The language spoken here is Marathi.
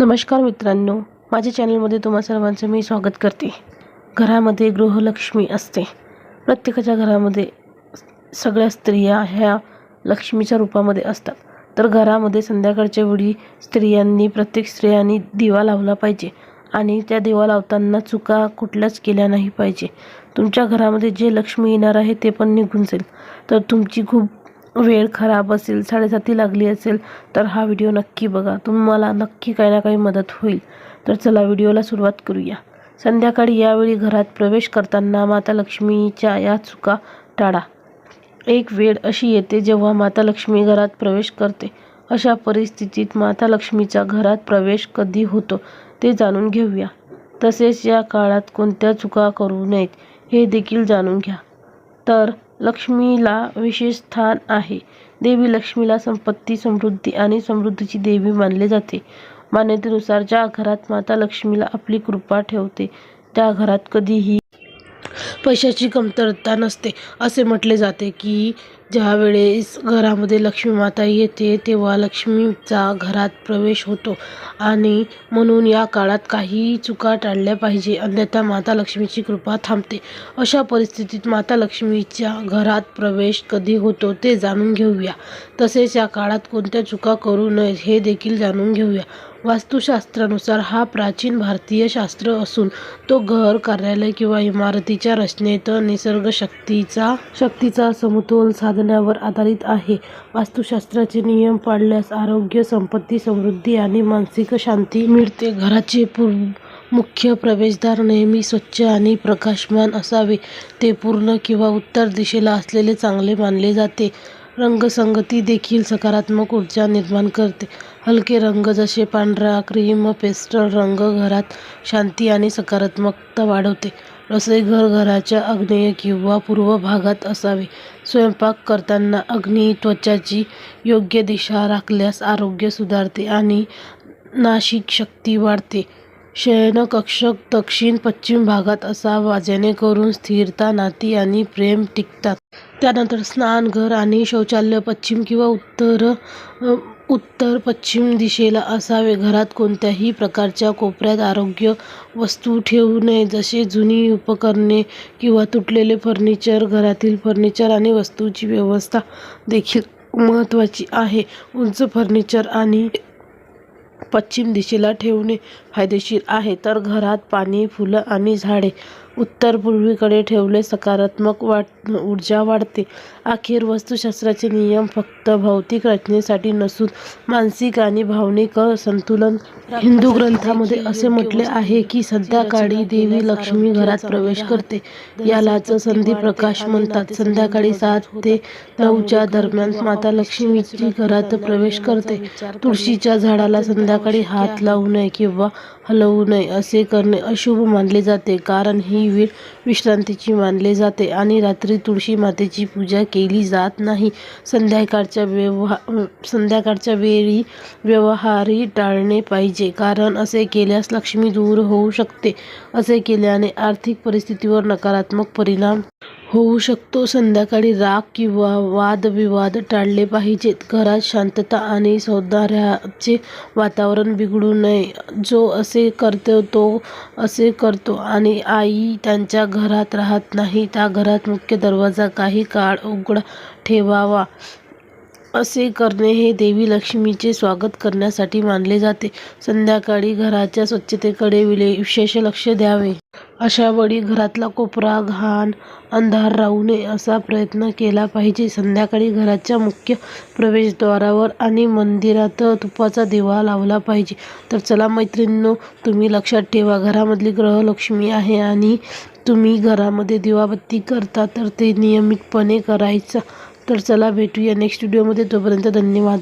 नमस्कार मित्रांनो. माझ्या चॅनलमध्ये तुम्हा सर्वांचं मी स्वागत करते. घरामध्ये गृहलक्ष्मी असते. प्रत्येकाच्या घरामध्ये सगळ्या स्त्रिया ह्या लक्ष्मीच्या रूपामध्ये असतात. तर घरामध्ये संध्याकाळच्या वेळी स्त्रियांनी प्रत्येक स्त्रियांनी दिवा लावला पाहिजे आणि त्या दिवा लावताना चुका कुठल्याच केल्या नाही पाहिजे. तुमच्या घरामध्ये जे लक्ष्मी येणार आहे ते पण निघून जाईल. तर तुमची खूप वेळ खराब असेल साडेसाती लागली असेल तर हा व्हिडिओ नक्की बघा. तुम्हाला नक्की काही ना काही मदत होईल. तर चला व्हिडिओला सुरुवात करूया. संध्याकाळी यावेळी घरात प्रवेश करताना माता लक्ष्मीच्या या चुका टाळा. एक वेळ अशी येते जेव्हा माता लक्ष्मी घरात प्रवेश करते. अशा परिस्थितीत माता लक्ष्मीचा घरात प्रवेश कधी होतो ते जाणून घेऊया. तसेच या काळात कोणत्या चुका करू नयेत हे देखील जाणून घ्या. तर लक्ष्मीला विशेष स्थान आहे. देवी लक्ष्मीला संपत्ती समृद्धी आणि समृद्धीची देवी मानले जाते. मान्यतेनुसार ज्या घरात माता लक्ष्मीला आपली कृपा ठेवते त्या घरात कधीही पैशाची कमतरता नसते. असे म्हटले जाते की ज्यावेळेस घरामध्ये लक्ष्मी माता येते तेव्हा लक्ष्मीचा घरात प्रवेश होतो. आणि म्हणून या काळात काही चुका टाळल्या पाहिजे. अन्यथा माता लक्ष्मीची कृपा थांबते. अशा परिस्थितीत माता लक्ष्मीच्या घरात प्रवेश कधी होतो ते जाणून घेऊया. तसेच या काळात कोणत्या चुका करू नयेत हे देखील जाणून घेऊया. वास्तुशास्त्रानुसार हा प्राचीन भारतीय शास्त्र असून तो घर कार्यालय किंवा इमारतीच्या रचनेत निसर्ग शक्तीचा शक्तीचा समतोल साधण्यावर आधारित आहे. वास्तुशास्त्राचे नियम पाळल्यास आरोग्य संपत्ती समृद्धी आणि मानसिक शांती मिळते. घराचे पूर्व मुख्य प्रवेशद्वार नेहमी स्वच्छ आणि प्रकाशमान असावे. ते पूर्ण किंवा उत्तर दिशेला असलेले चांगले मानले जाते. रंगसंगती देखील सकारात्मक ऊर्जा निर्माण करते. हलके रंग जसे पांढरा क्रीम पेस्टल रंग घरात शांती आणि सकारात्मकता वाढवते. रसोईघर घराच्या आग्नेय किंवा पूर्व भागात असावे. स्वयंपाक करताना अग्नी त्वचाची योग्य दिशा राखल्यास आरोग्य सुधारते आणि नाशिक शक्ती वाढते. शयनकक्ष दक्षिण पश्चिम भागात असावा जेणेकरून स्थिरता नाती आणि प्रेम टिकतात. त्यानंतर स्नानघर आणि शौचालय पश्चिम किंवा उत्तर उत्तर पश्चिम दिशेला असावे. घरात कोणत्याही प्रकारच्या कोपऱ्यात आरोग्य वस्तू ठेवू नये जसे जुनी उपकरणे किंवा तुटलेले फर्निचर घरातील फर्निचर आणि वस्तूची व्यवस्था देखील महत्त्वाची आहे. उंच फर्निचर आणि पश्चिम दिशेला ठेवणे फायदेशीर आहे. तर घरात पाणी फुलं आणि झाडे उत्तर पूर्वेकडे ठेवले सकारात्मक वाट ऊर्जा वाढते. अखेर वास्तुशास्त्राचे नियम फक्त भौतिक रचनेसाठी नसून मानसिक आणि भावनिक संतुलन हिंदू ग्रंथामध्ये असे म्हटले आहे की संध्याकाळी देवी लक्ष्मी घरात प्रवेश करते. यालाच संधी प्रकाश म्हणतात. संध्याकाळी सात ते नऊच्या दरम्यान माता लक्ष्मीची घरात प्रवेश करते. तुळशीच्या झाडाला संध्याकाळी हात लावू नये किंवा हलवू नये असे करणे अशुभ मानले जाते. कारण ही वेळ विश्रांतीची मानले जाते आणि रात्री तुळशी मातेची पूजा केली जात नाही. संध्याकाळच्या व्यवहार संध्याकाळच्या वेळी व्यवहारही टाळणे पाहिजे. कारण असे केल्यास लक्ष्मी दूर होऊ शकते. असे केल्याने आर्थिक परिस्थितीवर नकारात्मक परिणाम होऊ शकतो. संध्याकाळी राग किंवा वादविवाद टाळले पाहिजेत. घरात शांतता आणि सौंदर्याचे वातावरण बिघडू नये. जो असे करतो तो असे करतो. आणि आई त्यांच्या घरात राहत नाही. त्या घरात मुख्य दरवाजा काही काळ उघडा ठेवावा. असे करणे हे देवी लक्ष्मीचे स्वागत करण्यासाठी मानले जाते. संध्याकाळी घराच्या स्वच्छतेकडे विशेष लक्ष द्यावे. अशा वेळी घरातला कोपरा घाण अंधार राहू नये असा प्रयत्न केला पाहिजे. संध्याकाळी घराच्या मुख्य प्रवेशद्वारावर आणि मंदिरात तुपाचा दिवा लावला पाहिजे. तर चला मैत्रिणींनो तुम्ही लक्षात ठेवा घरामधली ग्रहलक्ष्मी आहे आणि तुम्ही घरामध्ये दिवाबत्ती करता तर ते नियमितपणे करायचं. तर चला भेटूया नेक्स्ट व्हिडिओमध्ये तोपर्यंत धन्यवाद.